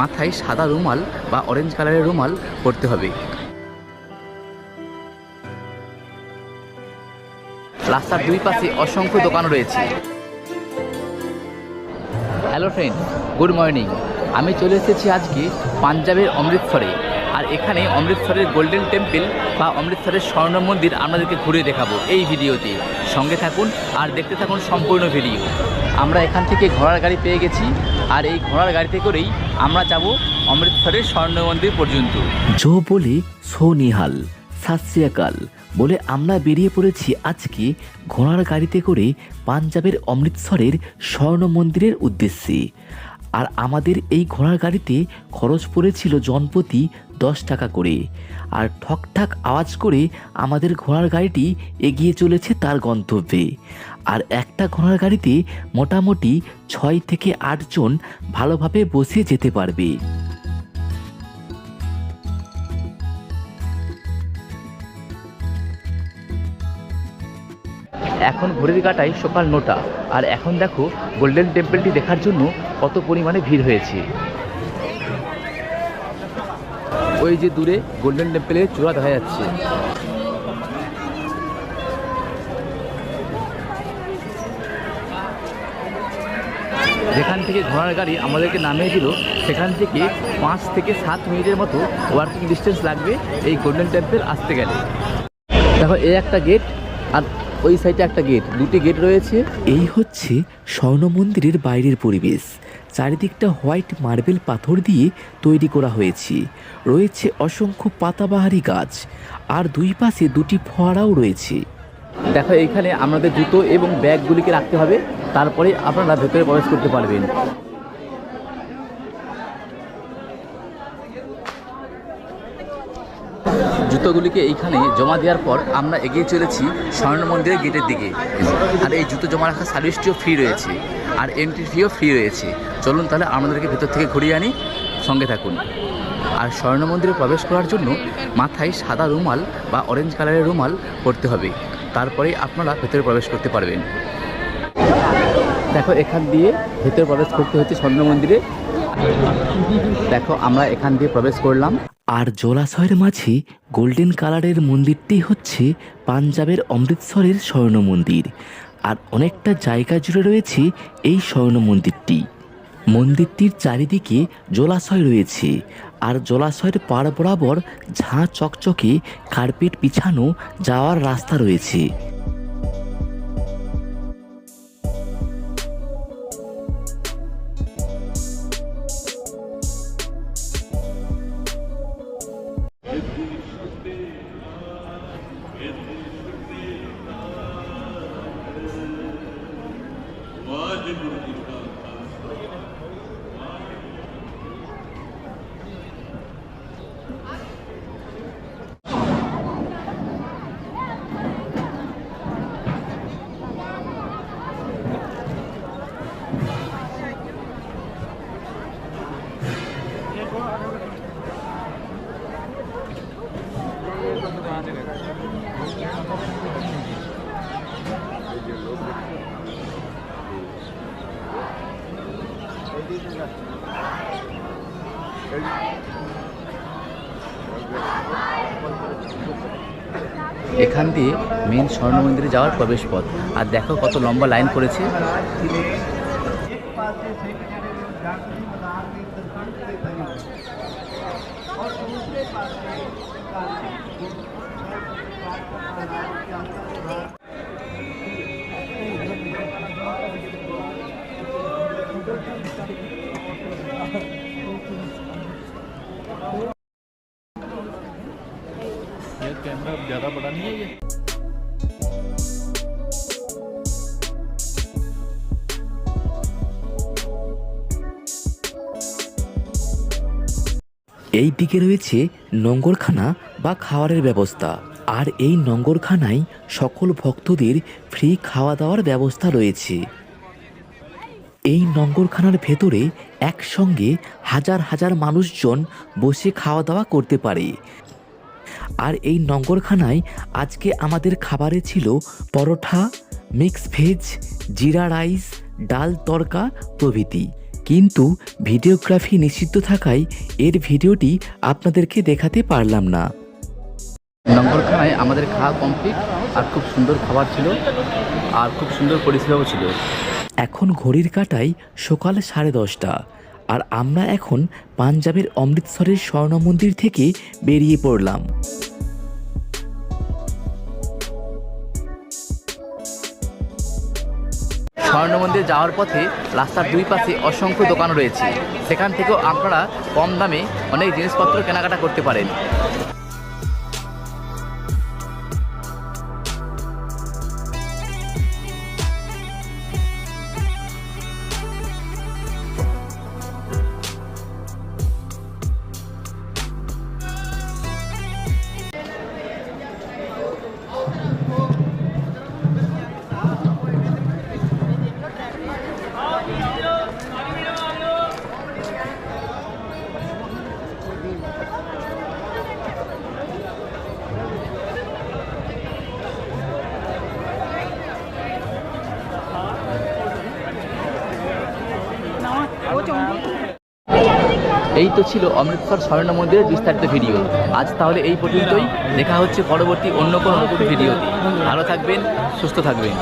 মাথায় সাদা রুমাল বা অরেঞ্জ কালারের রুমাল পরতে হবে। রাস্তার দুই পাশে অসংখ্য দোকান রয়েছে। হ্যালো ফ্রেন্ড গুড মর্নিং আমি চলে এসেছি আজকে পাঞ্জাবের অমৃতসরে। আর এখানে অমৃতসরের গোল্ডেন টেম্পল বা অমৃতসরের স্বর্ণ মন্দির আপনাদেরকে ঘুরে দেখাবো এই ভিডিওতে। সঙ্গে থাকুন আর দেখতে থাকুন সম্পূর্ণ ভিডিও। আমরা এখান থেকে ঘোড়ার গাড়ি পেয়ে গেছি। আর এই ঘোড়ার গাড়িতে করেই আমরা যাব অমৃতসরের স্বর্ণ মন্দির পর্যন্ত। জো বলে সো নিহাল সাতশ্রিয়াকাল বলে আমরা বেরিয়ে পড়েছি আজকে ঘোড়ার গাড়িতে করে পাঞ্জাবের অমৃতসরের স্বর্ণ মন্দিরের উদ্দেশ্যে। আর আমাদের এই ঘোড়ার গাড়িতে খরচ পড়েছিল জনপ্রতি দশ টাকা করে। আর ঠকঠাক আওয়াজ করে আমাদের ঘোড়ার গাড়িটি এগিয়ে চলেছে তার গন্তব্যে। আর একটা ঘোড়ার গাড়িতে মোটামুটি ছয় থেকে আটজন ভালোভাবে বসে যেতে পারবে। এখন ঘড়ির কাটায় সকাল নটা। আর এখন দেখো গোল্ডেন টেম্পলটি দেখার জন্য কত পরিমাণে ভিড় হয়েছে। ওই যে দূরে গোল্ডেন টেম্পলের চূড়া দেখা যাচ্ছে। যেখান থেকে ঘোড়ার গাড়ি আমাদেরকে নামিয়ে দিল, সেখান থেকে পাঁচ থেকে সাত মিনিটের মতো ওয়ার্কিং ডিস্টেন্স লাগবে এই গোল্ডেন টেম্পল আসতে গেলে। দেখো, এই একটা গেট আর ওই সাইডে একটা গেট দুটি গেট রয়েছে। এই হচ্ছে স্বর্ণ মন্দিরের বাইরের পরিবেশ। চারিদিকটা হোয়াইট মার্বেল পাথর দিয়ে তৈরি করা হয়েছে। রয়েছে অসংখ্য পাতাবাহারি গাছ আর দুই পাশে দুটি ফোয়ারাও রয়েছে। দেখো এখানে আমাদের জুতো এবং ব্যাগগুলিকে রাখতে হবে। তারপরে আপনারা ভেতরে প্রবেশ করতে পারবেন। জুতোগুলিকে এইখানে জমা দেওয়ার পর আমরা এগিয়ে চলেছি স্বর্ণ মন্দিরের গেটের দিকে। আর এই জুতো জমা রাখার সার্ভিসটিও ফ্রি রয়েছে। আর এন্ট্রি ফিও ফ্রি রয়েছে। চলুন তাহলে আমাদেরকে ভেতর থেকে ঘুরিয়ে আনি, সঙ্গে থাকুন। আর স্বর্ণ মন্দিরে প্রবেশ করার জন্য মাথায় সাদা রুমাল বা অরেঞ্জ কালারের রুমাল পরতে হবে। তারপরে আপনারা ভেতরে প্রবেশ করতে পারবেন। দেখো, এখান দিয়ে ভেতরে প্রবেশ করতে হচ্ছে স্বর্ণ মন্দিরে। দেখো, আমরা এখান দিয়ে প্রবেশ করলাম। আর জলাশয়ের মাঝে গোল্ডেন কালারের মন্দিরটি হচ্ছে পাঞ্জাবের অমৃতসরের স্বর্ণ মন্দির। আর অনেকটা জায়গা জুড়ে রয়েছে এই স্বর্ণ মন্দিরটি। মন্দিরটির চারিদিকে জলাশয় রয়েছে, আর জলাশয়ের পাড় বরাবর ঝাঁ চকচকে কার্পেট বিছানো যাওয়ার রাস্তা রয়েছে। এখান দিয়ে মেন স্বর্ণ মন্দিরে যাওয়ার প্রবেশ পথ আর দেখো কত লম্বা লাইন করেছে এই দিকে রয়েছে নঙ্গরখানা বা খাওয়ারের ব্যবস্থা। আর এই নঙ্গরখানায় সকল ভক্তদের ফ্রি খাওয়া দাওয়ার ব্যবস্থা রয়েছে। এই নঙ্গরখানার ভেতরে একসঙ্গে হাজার হাজার মানুষজন বসে খাওয়া দাওয়া করতে পারে। আর এই নঙ্গরখানায় আজকে আমাদের খাবারে ছিল paratha mix veg jeera rice dal tarka প্রভৃতি। কিন্তু ভিডিওগ্রাফি নিষিদ্ধ থাকায় এর ভিডিওটি আপনাদেরকে দেখাতে পারলাম না। নঙ্গলখানায় আমাদের খাওয়া কমপ্লিট আর খুব সুন্দর খাবার ছিল আর খুব সুন্দর পরিষেবাও ছিল। এখন ঘড়ির কাটায় সকাল সাড়ে দশটা। আর আমরা এখন পাঞ্জাবের অমৃতসরের স্বর্ণ মন্দির থেকে বেরিয়ে পড়লাম। স্বর্ণ মন্দির যাওয়ার পথে রাস্তার দুই পাশে অসংখ্য দোকান রয়েছে। সেখান থেকেও আপনারা কম দামে অনেক জিনিসপত্র কেনাকাটা করতে পারেন। এই তো ছিল অমৃতসর স্বর্ণ মন্দিরের বিস্তারিত ভিডিও। আজ তাহলে এই পর্যন্তই। দেখা হচ্ছে পরবর্তী অন্য কোনো নতুন ভিডিওতে। ভালো থাকবেন, সুস্থ থাকবেন।